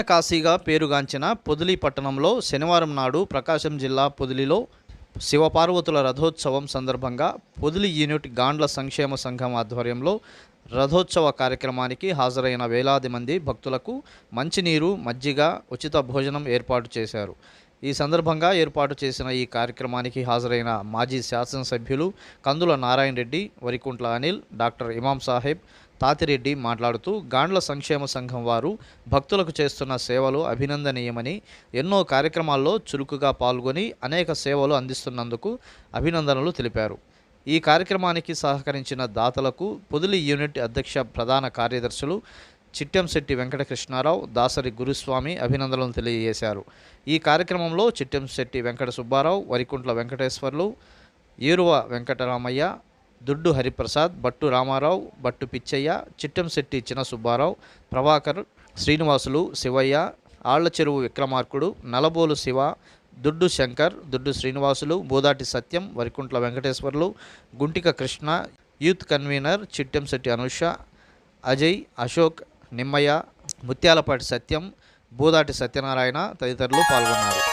కాశీగా పేరుగాంచిన పొదిలి పట్టణంలో శనివారం నాడు ప్రకాశం జిల్లా పొదిలిలో శివపార్వతుల రథోత్సవం సందర్భంగా పొదిలి యూనిట్ గాండ్ల సంక్షేమ సంఘం ఆధ్వర్యంలో రథోత్సవ కార్యక్రమానికి హాజరైన వేలాది మంది భక్తులకు మంచినీరు మజ్జిగ ఉచిత భోజనం ఏర్పాటు చేశారు. ఈ సందర్భంగా ఏర్పాటు చేసిన ఈ కార్యక్రమానికి హాజరైన మాజీ శాసనసభ్యులు కందుల నారాయణ రెడ్డి వరికుంట్ల అనిల్ డాక్టర్ ఇమాం సాహెబ్ తాతిరెడ్డి మాట్లాడుతూ గాండ్ల సంక్షేమ సంఘం వారు భక్తులకు చేస్తున్న సేవలు అభినందనీయమని ఎన్నో కార్యక్రమాల్లో చురుకుగా పాల్గొని అనేక సేవలు అందిస్తున్నందుకు అభినందనలు తెలిపారు. ఈ కార్యక్రమానికి సహకరించిన దాతలకు పొదిలి యూనిట్ అధ్యక్ష ప్రధాన కార్యదర్శులు చిట్టెంశెట్టి వెంకటకృష్ణారావు దాసరి గురుస్వామి అభినందనలు తెలియజేశారు. ఈ కార్యక్రమంలో చిట్టెంశెట్టి వెంకట సుబ్బారావు వరికుంట్ల వెంకటేశ్వర్లు ఏరువ వెంకటరామయ్య దుడ్డు హరిప్రసాద్ బట్టు రామారావు బట్టు పిచ్చయ్య చిట్టెంశెట్టి చిన్న సుబ్బారావు ప్రభాకర్ శ్రీనివాసులు శివయ్య ఆళ్ళ చెరువు విక్రమార్కుడు నలబోలు శివ దుడ్డు శంకర్ దుడ్డు శ్రీనివాసులు బోదాటి సత్యం వరికుంట్ల వెంకటేశ్వర్లు గుంటిక కృష్ణ యూత్ కన్వీనర్ చిట్టెంశెట్టి అనుష అజయ్ అశోక్ నిమ్మయ్య ముత్యాలపాటి సత్యం బూదాటి సత్యనారాయణ తదితరులు పాల్గొన్నారు.